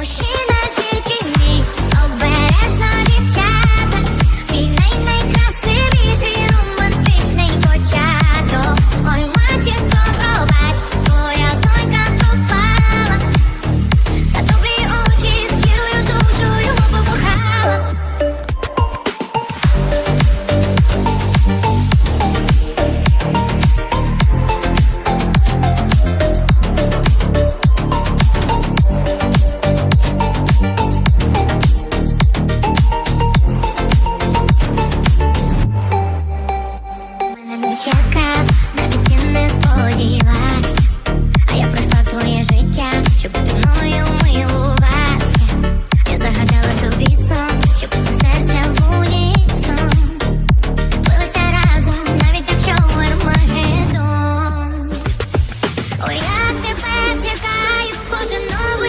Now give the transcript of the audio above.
more shit чекав, навіть і не сподівався, а я пройшла твоє життя, щоб мною.